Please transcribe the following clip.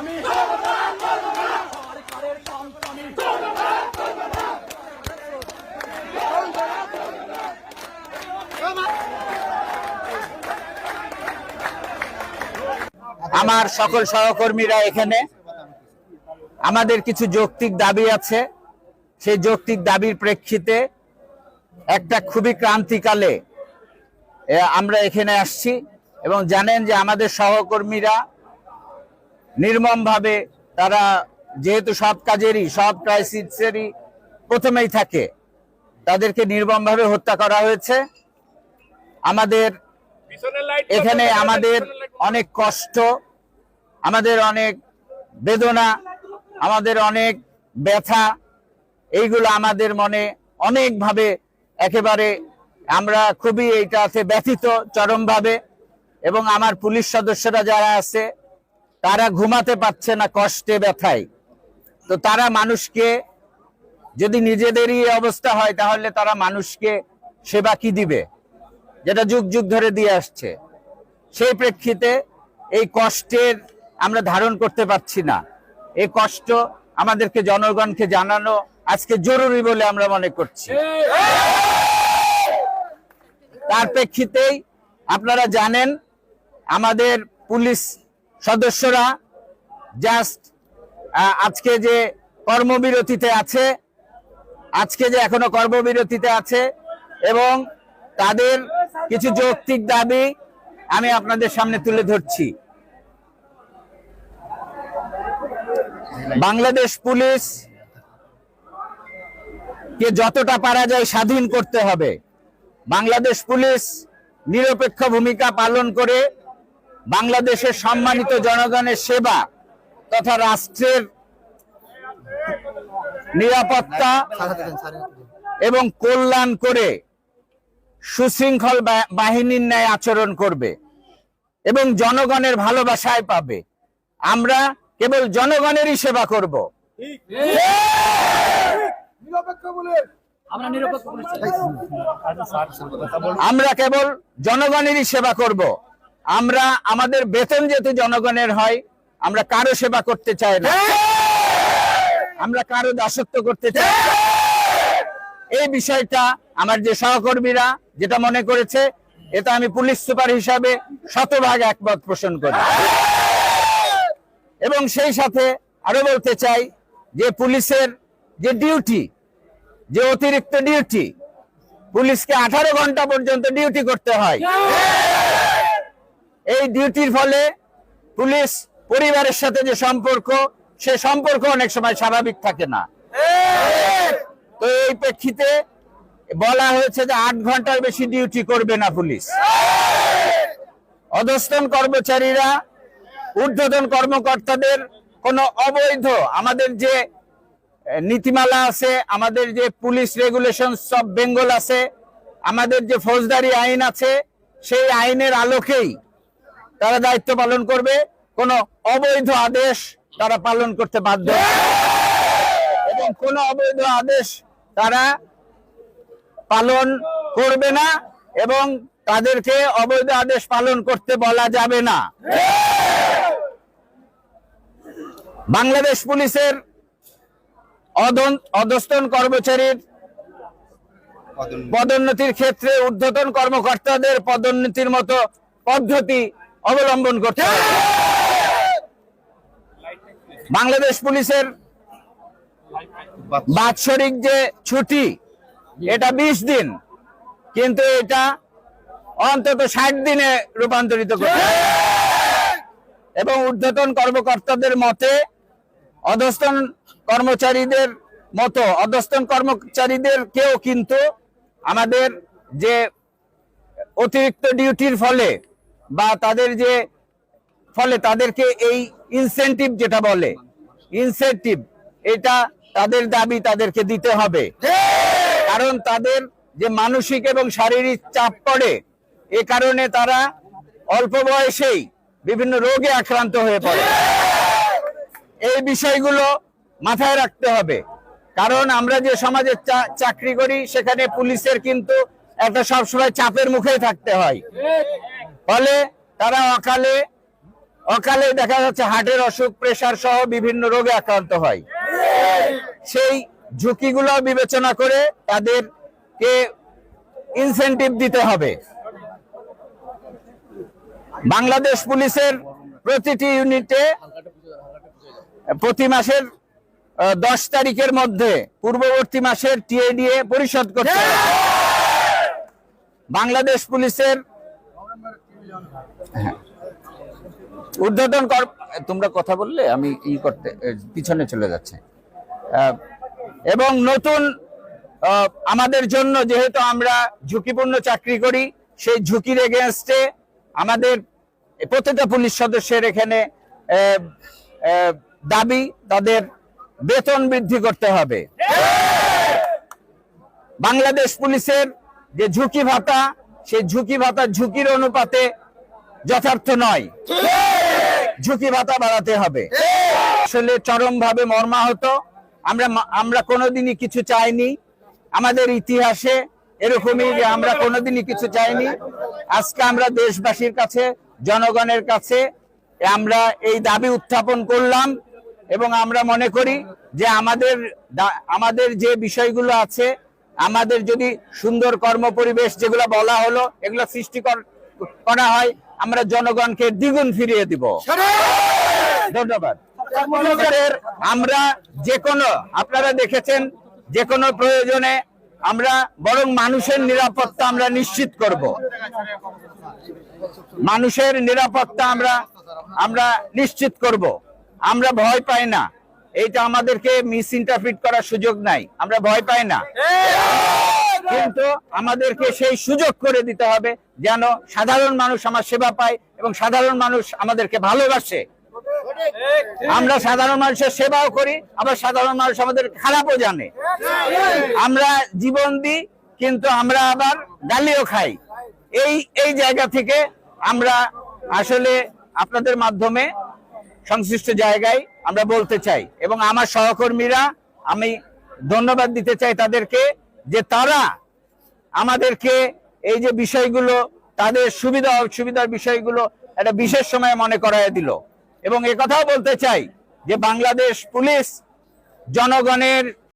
আমার সকল সহকর্মীরা এখানে। আমাদের কিছু যৌক্তিক দাবি আছে। সেই যৌক্তিক দাবির প্রেক্ষিতে একটা খুবই ক্রান্তিকালে আমরা এখানে আসছি এবং জানেন যে আমাদের সহকর্মীরা নির্মমভাবে তারা যেহেতু সব কাজেরই সব ক্রাইসিসেরই প্রথমেই থাকে তাদেরকে নির্মমভাবে হত্যা করা হয়েছে। আমাদের এখানে আমাদের অনেক কষ্ট আমাদের অনেক বেদনা আমাদের অনেক ব্যথা এইগুলো আমাদের মনে অনেকভাবে একেবারে আমরা খুবই এইটাতে ব্যথিত চরমভাবে এবং আমার পুলিশ সদস্যরা যারা আছে তারা ঘুমাতে পারছে না, কষ্টে ব্যথায়। তো তারা মানুষকে, যদি নিজেদেরই অবস্থা হয়, তাহলে তারা মানুষকে সেবা কি দিবে? যেটা যুগ যুগ ধরে দিয়ে আসছে। সেই প্রেক্ষিতে এই কষ্টের আমরা ধারণ করতে পারছি না। এই কষ্ট আমাদেরকে জনগণকে জানানো আজকে জরুরি বলে আমরা মনে করছি। তার প্রেক্ষিতেই আপনারা জানেন, আমাদের পুলিশ সদস্যরা জাস্ট আজকে যে কর্মবিরতিতে আছে, আজকে যে এখনও কর্মবিরতিতে আছে এবং তাদের কিছু যৌক্তিক দাবি আমি আপনাদের সামনে তুলে ধরছি। বাংলাদেশ পুলিশ কে যতটা পারা যায় স্বাধীন করতে হবে। বাংলাদেশ পুলিশ নিরপেক্ষ ভূমিকা পালন করে বাংলাদেশের সম্মানিত জনগণের সেবা তথা রাষ্ট্রের নিরাপত্তা এবং কল্যাণ করে সুশৃঙ্খল বাহিনীর ন্যায় আচরণ করবে এবং জনগণের ভালোবাসায় পাবে। আমরা কেবল জনগণেরই সেবা করব। আমরা আমরা কেবল জনগণেরই সেবা করব। আমরা আমাদের বেতন যেহেতু জনগণের হয়, আমরা কারও সেবা করতে চাই না। আমরা কারও দাসত্ব করতে চাই। এই বিষয়টা আমার যে সহকর্মীরা যেটা মনে করেছে, এটা আমি পুলিশ সুপার হিসাবে শতভাগ একমত পোষণ করি। এবং সেই সাথে আরও বলতে চাই যে পুলিশের যে ডিউটি, যে অতিরিক্ত ডিউটি, পুলিশকে আঠারো ঘণ্টা পর্যন্ত ডিউটি করতে হয়। এই ডিউটির ফলে পুলিশ পরিবারের সাথে যে সম্পর্ক, সে সম্পর্ক অনেক সময় স্বাভাবিক থাকে না। তো এই প্রেক্ষিতে বলা হয়েছে যে আট ঘণ্টার বেশি ডিউটি করবে না পুলিশ। অধস্তন কর্মচারীরা, ঊর্ধ্বতন কর্মকর্তাদের কোনো অবৈধ, আমাদের যে নীতিমালা আছে, আমাদের যে পুলিশ রেগুলেশন সব বেঙ্গল আছে, আমাদের যে ফৌজদারি আইন আছে, সেই আইনের আলোকেই তারা দায়িত্ব পালন করবে কোনো অবৈধ আদেশ তারা পালন করতে বাধ্য এবং কোনো অবৈধ আদেশ তারা পালন করবে না এবং তাদেরকে অবৈধ আদেশ পালন করতে বলা যাবে না। বাংলাদেশ পুলিশের অধস্তন কর্মচারীর পদোন্নতির ক্ষেত্রে ঊর্ধ্বতন কর্মকর্তাদের পদোন্নতির মতো পদ্ধতি অবলম্বন করতে বাংলাদেশ পুলিশের বাৎসরিক যে ছুটি, এটা বিশ দিন, কিন্তু এটা অন্তত ষাট দিনে রূপান্তরিত করতে এবং ঊর্ধ্বতন কর্মকর্তাদের মতে, অধস্তন কর্মচারীদের মতো, অধস্তন কর্মচারীদের কেউ কিন্তু আমাদের যে অতিরিক্ত ডিউটির ফলে বা তাদের যে, ফলে তাদেরকে এই ইনসেন্টিভ যেটা বলে ইনসেন্টিভ এটা তাদের দাবি তাদেরকে দিতে হবে। কারণ তাদের যে মানসিক এবং শারীরিক চাপ পড়ে, এ কারণে তারা অল্প বয়সেই বিভিন্ন রোগে আক্রান্ত হয়ে পড়ে। এই বিষয়গুলো মাথায় রাখতে হবে। কারণ আমরা যে সমাজে চাকরি করি, সেখানে পুলিশের কিন্তু একটা সবসময় চাপের মুখেই থাকতে হয়। ফলে তারা অকালে অকালে দেখা যাচ্ছে হার্টের অসুখ প্রেশার সহ বিভিন্ন রোগে আক্রান্ত হয়। সেই ঝুঁকিগুলো বিবেচনা করে তাদেরকে ইনসেনটিভ দিতে হবে। বাংলাদেশ পুলিশের প্রতিটি ইউনিটে প্রতি মাসের দশ তারিখের মধ্যে, পূর্ববর্তী মাসের টিএডিএ পরিশোধ করতে বাংলাদেশ পুলিশের হ্যাঁ। ঊর্ধ্বতন কর তোমরা কথা বললে, আমি ই করতে পিছনে চলে যাচ্ছে এবং নতুন আমাদের জন্য যেহেতু আমরা ঝুঁকিপূর্ণ চাকরি করি, সেই ঝুঁকির এগেনস্টে আমাদের প্রত্যেকটা পুলিশ সদস্যের এখানে দাবি, তাদের বেতন বৃদ্ধি করতে হবে বাংলাদেশ পুলিশের যে ঝুঁকি ভাতা সেই ঝুঁকি ভাতা ঝুঁকির অনুপাতে যথার্থ নয়। ঝুঁকি ভাতা বাড়াতে হবে। আসলে চরম ভাবে মর্মাহত। আমরা আমরা কোনোদিনই কিছু চাইনি। আমাদের ইতিহাসে এরকমই যে আমরা কোনোদিনই কিছু চাইনি। আজকে আমরা দেশবাসীর কাছে, জনগণের কাছে আমরা এই দাবি উত্থাপন করলাম এবং আমরা মনে করি যে আমাদের আমাদের যে বিষয়গুলো আছে আমাদের যদি সুন্দর কর্ম পরিবেশ যেগুলো বলা হলো, এগুলো সৃষ্টি কর- হয়, আমরা জনগণকে দ্বিগুণ ফিরিয়ে দিব। ধন্যবাদ। আমরা যে কোনো, আপনারা দেখেছেন, যে কোনো প্রয়োজনে আমরা বরং মানুষের নিরাপত্তা আমরা নিশ্চিত করব। মানুষের নিরাপত্তা আমরা আমরা নিশ্চিত করব। আমরা ভয় পাই না। এইটা আমাদেরকে মিস ইন্টারপ্রিট করার সুযোগ নাই। আমরা ভয় পাই না। কিন্তু আমাদেরকে সেই সুযোগ করে দিতে হবে যেন সাধারণ মানুষ আমার সেবা পায় এবং সাধারণ মানুষ আমাদেরকে ভালোবাসে। আমরা সাধারণ মানুষের সেবাও করি, আবার সাধারণ মানুষ আমাদের খারাপও জানে। আমরা জীবন দিই, কিন্তু আমরা আবার গালিও খাই। এই এই জায়গা থেকে আমরা আসলে আপনাদের মাধ্যমে সংশ্লিষ্ট জায়গায় আমরা বলতে চাই এবং আমার সহকর্মীরা, আমি ধন্যবাদ দিতে চাই তাদেরকে যে তারা আমাদেরকে এই যে বিষয়গুলো, তাদের সুবিধা, অসুবিধার বিষয়গুলো একটা বিশেষ সময়ে মনে করায় দিল। এবং কথাও বলতে চাই যে বাংলাদেশ পুলিশ জনগণের